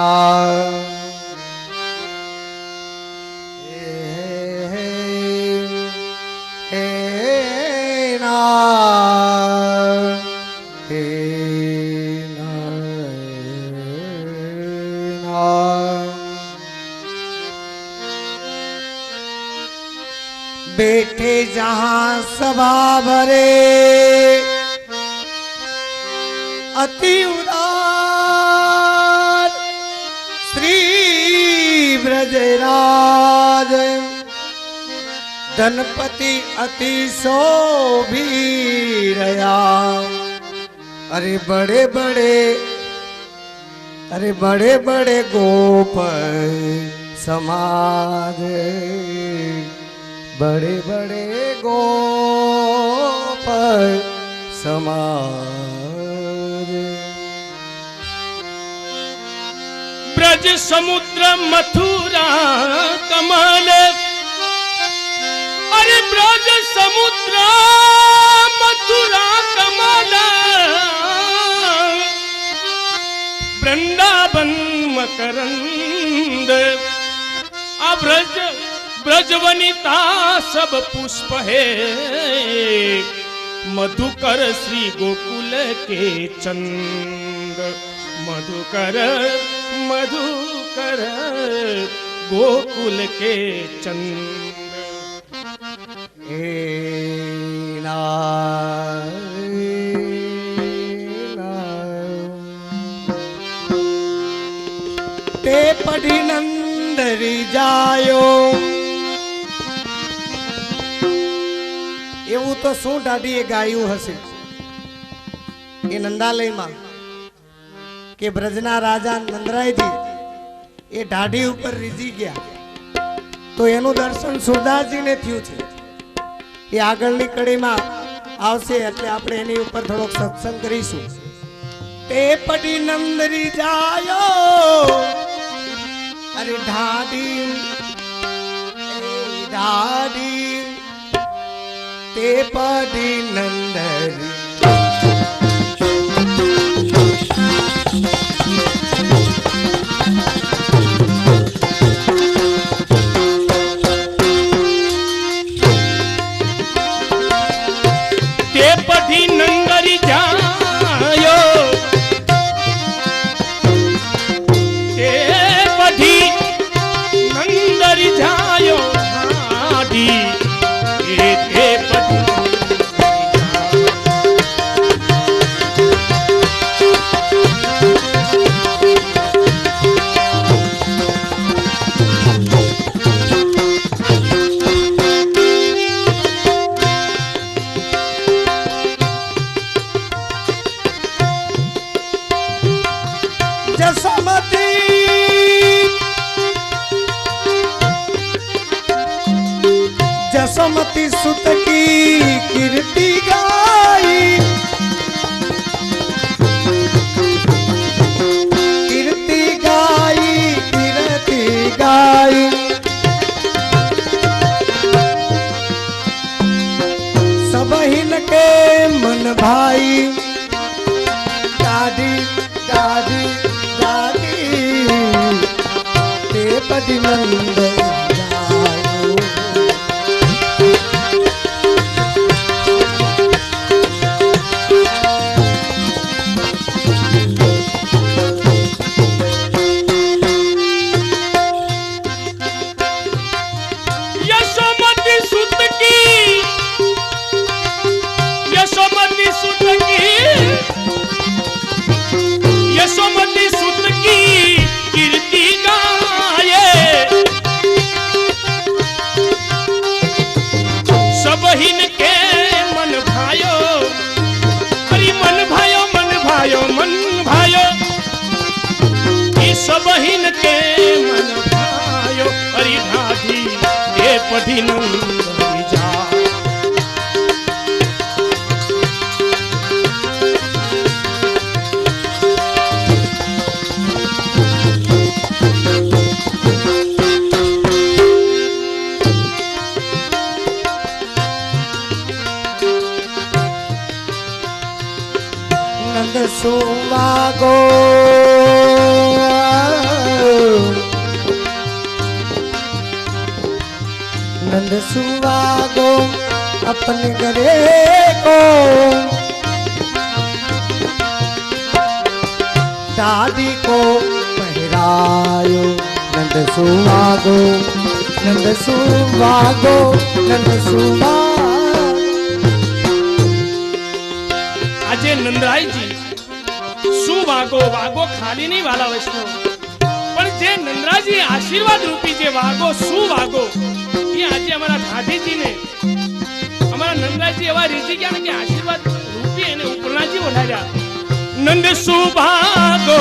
ના જય રાજ ધનપતિ અતિ શોભી રહ્યા અરે બડે બડે, અરે બડે બડે ગોપ સમાજ. બડે બડે ગોપ સમાજ. ब्रज समुद्र मथुरा कमल। अरे ब्रज समुद्र मथुरा कमल। वृंदावन मकरंद। आ ब्रज, ब्रजवनिता सब पुष्प है। मधुकर श्री गोकुल के चंद। मधुकर मधुकर गोकुल के चंद हे નારાયણ. તે પડી નંદરી જાયો એવું તો શું દાદીએ ગાયું હશે એ નંદાલયમાં કે બ્રજના રાજા નંદરાયજી એ ઢાઢી ઉપર રીઝી ગયા. તો એનું દર્શન સુરદાસજીને થયું છે. એ આગળની કડીમાં આવશે એટલે આપણે એની ઉપર થોડોક સત્સંગ કરીશું. તે પડી નંદરી જાયો. અરે ઢાડી ઢાડી તે પડી નંદરી દાદી દાદી તે પતિ મંદ નંદ સુવા ગો नंद सुवागो अपने घरे को दादी को पहरायो नंद सुवागो नंद सुवागो नंद सुवागो આજે નંદરાયજી શું વાગો વાગો ખાલી નહીં વાલા વૈષ્ણવ પણ જે નંદરાજી આશીર્વાદ રૂપી જે વાગો શું વાગો આજે અમારા ગાંધીજીને, અમારા નંદાજી એવા રીજી ગયા કે આશીર્વાદ રૂપી અને ઉપરનાજી ઓઢાડ્યા નંદ સુભાગો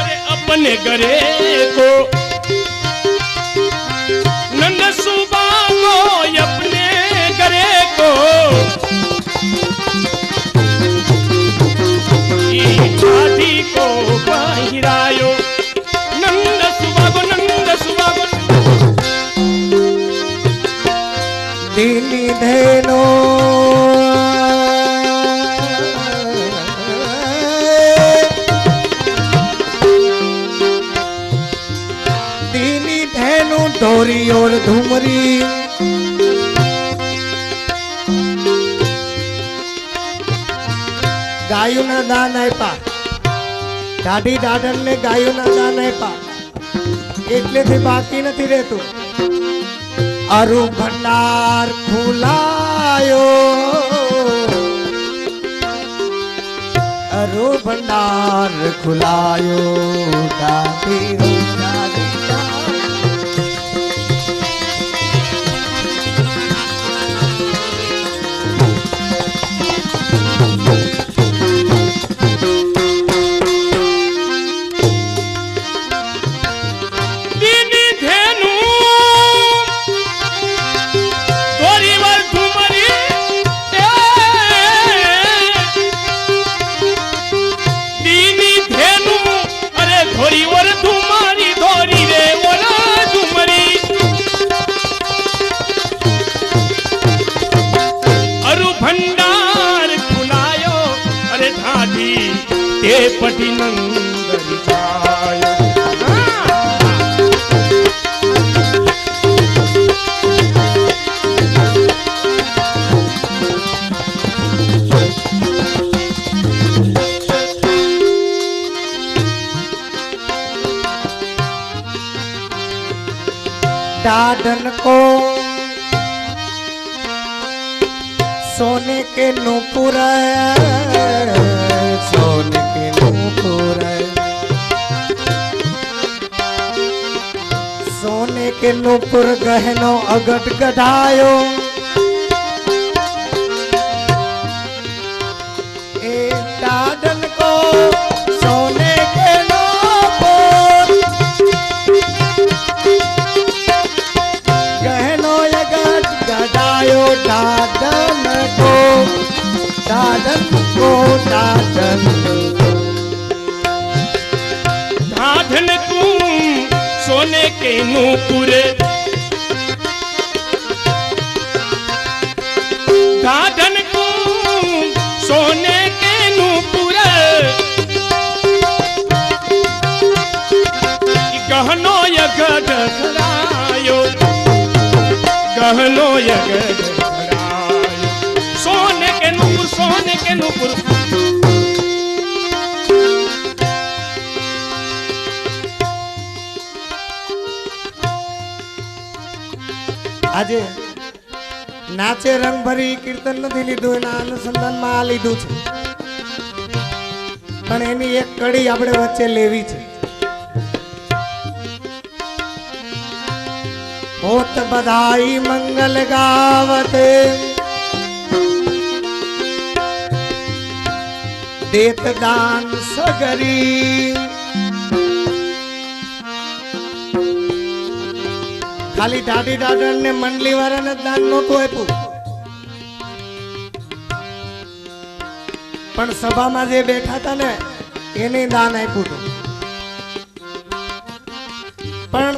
અરે અપને ઘરે કો. નંદ સુભાગો અપને ઘરે કો. ઈ કો પહેરાયો ધેનો દીની ધેનું ધોરી ઓર ધુમરી. ગાયોના દાન આપ્યા. દાઢી દાઢન ને ના દાન આપ્યા. એટલેથી બાકી નથી રહેતું. અરુ ભંડાર ખુલાયો અરુ ભંડાર ખુલાયો દાદી તે પટી નંદરી જાયો હા. दादन को सोने के नूपुर सोने गहनो अगट गढायो। सोने के नोपुर। गहनो अगट गढायो दादन को दादन કેનું પૂરે ગાઢન કો સોને કેનું પૂરે ગહનો યગઢ ખરાયો ગહનો યગઢ ખરાયો સોને કેનું પૂર સોને કેનું આજે નાચે રંગ ભરી કીર્તન નથી લીધું, એના અનુસંધાનમાં આ લીધું છે. પણ એની એક કડી આપણે વચ્ચે લેવી છે. હોત બધાઈ મંગલ ગાવતે. દેત દાન સગરી. ખાલી દાદી દાદા ને મંડલી વાળાને દાન નહોતું આપ્યું. પણ સભામાં જે બેઠા હતા ને, એને દાન આપ્યું હતું. પણ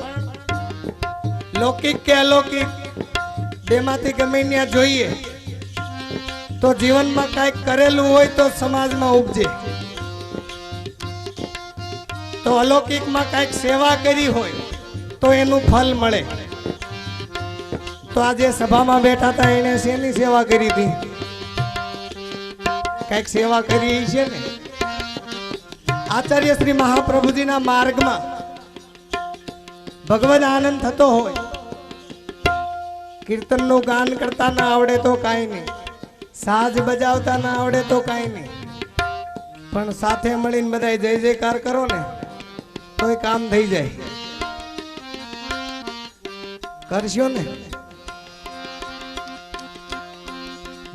લૌકિક કે અલૌકિક, બેમાંથી ગમે ત્યાં જોઈએ, તો જીવનમાં કાંઈક કરેલું હોય તો સમાજમાં ઉપજે. તો અલૌકિકમાં કાંઈક સેવા કરી હોય, તો એનું ફલ મળે. તો આજે સભામાં બેઠા હતા, એને શેની સેવા કરી હતી? કંઈક સેવા કરી છે ને? આચાર્ય શ્રી મહાપ્રભુજીના માર્ગમાં ભગવાન આનંદ થતો હોય, કીર્તનનું ગાન કરતા ના આવડે તો કાંઈ નહીં, સાજ બજાવતા ના આવડે તો કાંઈ નહીં. પણ સાથે મળીને બધા જય જયકાર કરો ને, તોય કામ થઈ જાય. કરશો ને?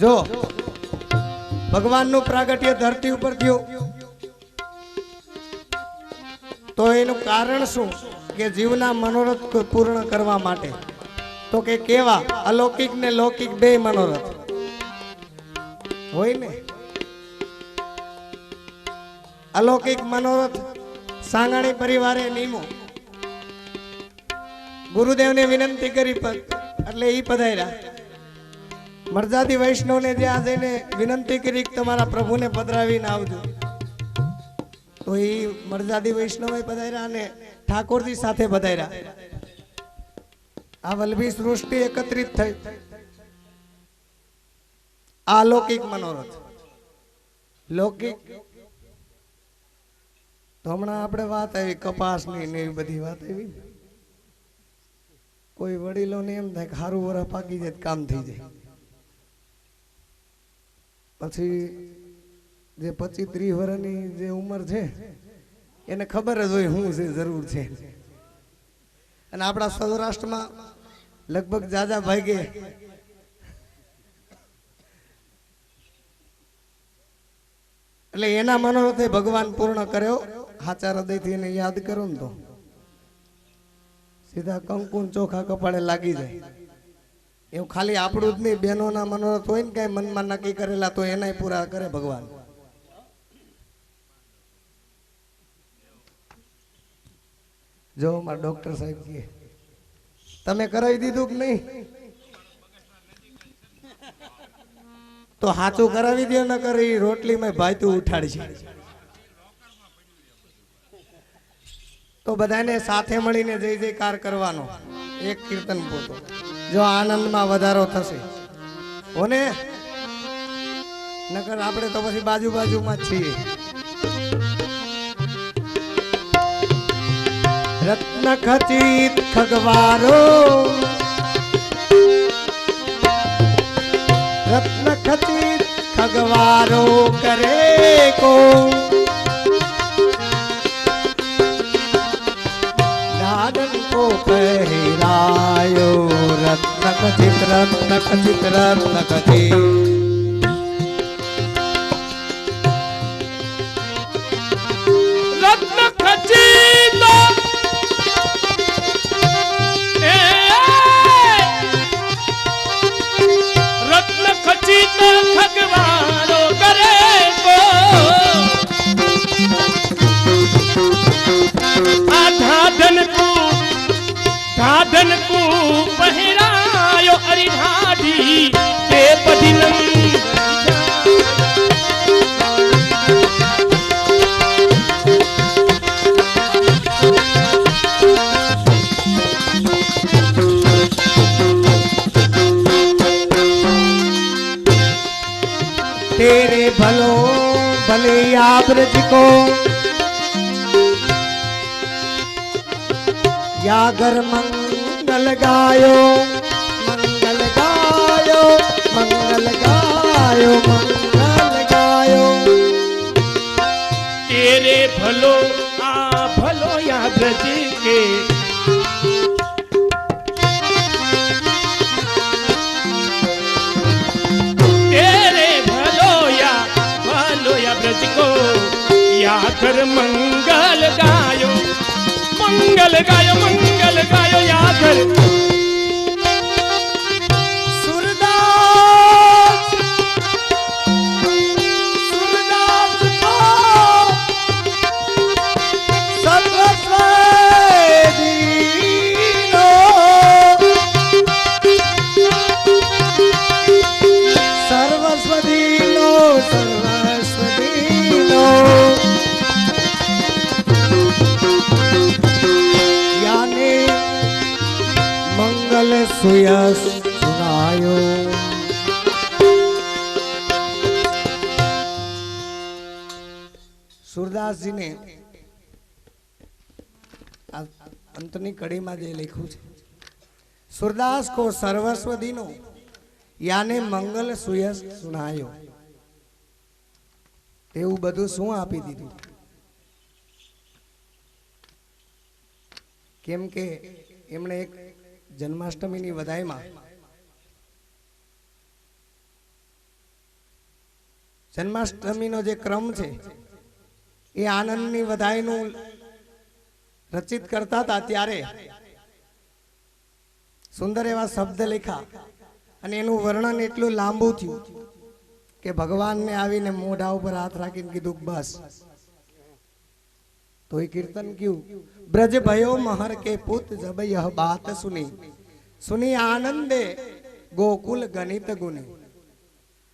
જો, ભગવાનનું પ્રાગટ્ય ધરતી ઉપર થયું. તો એનું કારણ શું? કે જીવના મનોરથ પૂર્ણ કરવા માટે. તો કે કેવા? અલૌકિક ને લૌકિક બે મનોરથ. હોય ને? અલૌકિક મનોરથ સાંગાણી પરિવારે નીમો ગુરુદેવને વિનંતી કરી એટલે એ પધાર્યા. મરજાદી વૈષ્ણવને ત્યાં જઈને વિનંતી કરી તમારા પ્રભુને પધરાવીને આવજો. તો એ મરજાદી વૈષ્ણવે પધાર્યા અને ઠાકોરજી સાથે પધાર્યા. આ વલ્લભી સૃષ્ટિ એકત્રિત થઈ. આ લૌકિક મનોરથ. લૌકિક. તો હમણાં આપણે વાત આવી, કપાસની ને એવી બધી વાત આવી કોઈ કોઈ વડીલોને એમ થાય કે સારું વરા પાકી જાય કામ થઈ જાય. પછી જે પચીસ ત્રીસ વર્ષની જે ઉંમર છે, એને ખબર જ હોય શું છે, જરૂર છે. અને આપણા સૌરાષ્ટ્રમાં લગભગ જાજા ભાગે એટલે એના મનોરથે ભગવાન પૂર્ણ કર્યો. હાચા હૃદયથી એને યાદ કરો ને તો સીધા કંકુન ચોખા કપાળે લાગી જાય. એવું ખાલી આપણું જ નહીં, બહેનોના મનોરથ હોય ને કઈ મનમાં નક્કી કરેલા તો એનાય પૂરા કરે ભગવાન. જો મારા ડોક્ટર સાહેબ કહે, તમે કરાવી દીધું કે નહીં? તો સાચું કરાવી દે ન કરી રોટલી માં ભાઈતું છે તો બધાને સાથે મળીને જય જયકાર કરવાનો. એક કીર્તન પોતો જો આનંદમાં વધારો થશે. હોને? નકર આપણે તો પછી બાજુ બાજુમાં છીએ. રત્ન ખચિત ખગવારો. રત્ન ખચિત ખગવારો કરે કો પહેરાયો રત્ન ખચિત રત્ન ખચિત રત્ન ખચિત जन पहरायो अरे ढाडी के पदिलंग तेरे भलो भले आवृत को या गर्मंग મંગલ ગાયો મંગલ ગાયો મંગલ ગાયો મંગલ ગાયો તેરે ભલો આ ભલો યાદ રજી તેરે મંગલ ગાયો મંગલ ગાયો મંગલ ready. વિમલ સુયસ સુનાયો સુરદાસજીને અંતની કડીમાં જે લખ્યું છે, સુરદાસ કો સર્વસ્વ દીનો, યાને મંગલ સુયસ સુનાયો એવું બધું શું આપી દીધું? કેમ કે એમણે એક જન્માષ્ટમીની વધાઈમાં. જન્માષ્ટમીનો જે ક્રમ છે, એ આનંદની વધાઈનું રચિત કરતા હતા ત્યારે સુંદર એવા શબ્દ લખ્યા અને એનું વર્ણન એટલું લાંબુ થયું કે ભગવાનને આવીને મોઢા ઉપર હાથ રાખીને કીધું, બસ. તો એ કીર્તન કયું બ્રજ ભયો મહર કે પુત જબ યહ બાત સુની. સુની આનંદે ગોકુલ ગણિત ગુને.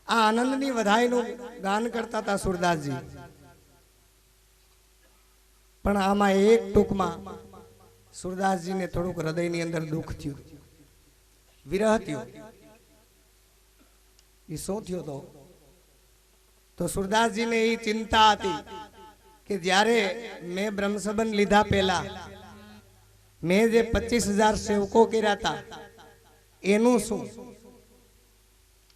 આ આનંદની વધાઈનું ગાન કરતા હતા સુરદાસજી. પણ આમાં એક ટૂંકમાં સુરદાસજીને થોડુંક હૃદયની અંદર દુઃખ થયું. વિરહ થયું. એ શું થયો તો? સુરદાસજીને એ ચિંતા હતી. કે જ્યારે મેં બ્રહ્મસબંધ લીધા પહેલા, મેં જે પચીસ હજાર સેવકો કર્યા હતા, એનું શું?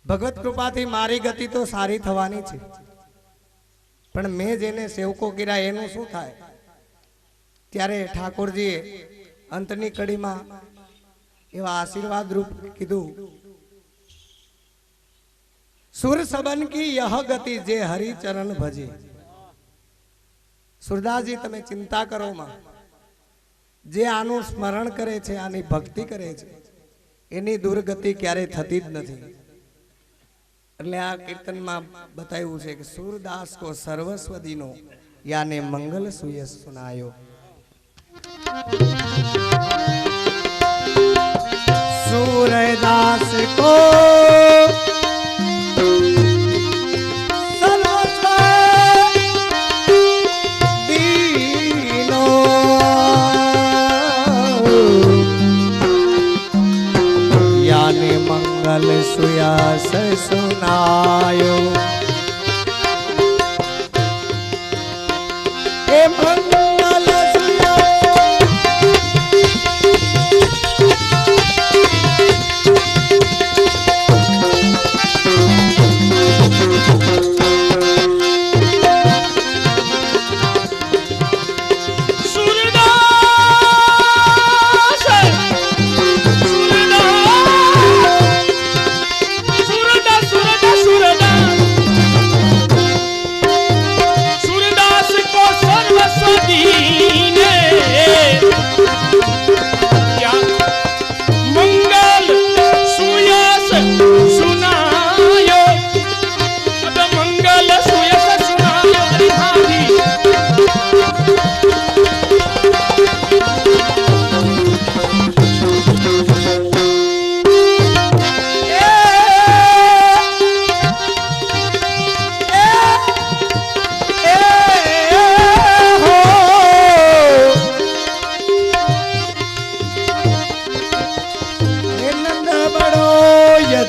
ભગવત કૃપાથી મારી ગતિ તો સારી થવાની છે. પણ મેં જેને સેવકો કર્યા, એનું શું થાય? ત્યારે ઠાકોરજીએ અંતની કડીમાં એવા આશીર્વાદ રૂપ કીધું સુર સબન કી યહ ગતિ જે હરિચરણ ભજે. સુરદાસજી, તમે ચિંતા કરો માં. જે આનું સ્મરણ કરે છે, આની ભક્તિ કરે છે, એની દુર્ગતિ ક્યારેય થતી જ નથી. એટલે આ કીર્તનમાં બતાવ્યું છે કે સુરદાસ કો સર્વસ્વ દિનો યાને મંગલ સુય સુનાયો. સુરદાસ કો ને મંગલ સુયાસ સુનાયો.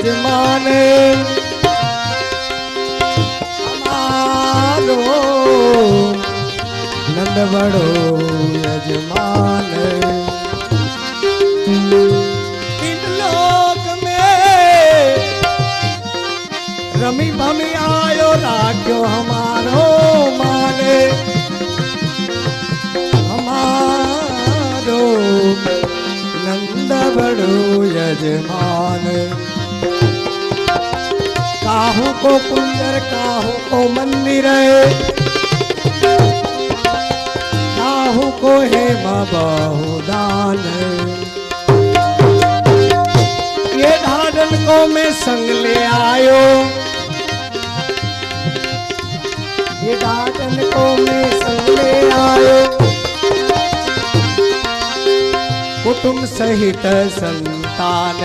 યજમાન અમારો નંદવડો યજમાન. રમી ભમી આયો રાખ્યો હમારો માને. હમારો નંદ બડો યજમાન. काहू को कुंजर, काहू को मंदिर काहू को है दान ये ढाडन को मैं संग ले आयो। ये ढाडन को मैं संग ले आयो। कुटुंब सहित संतान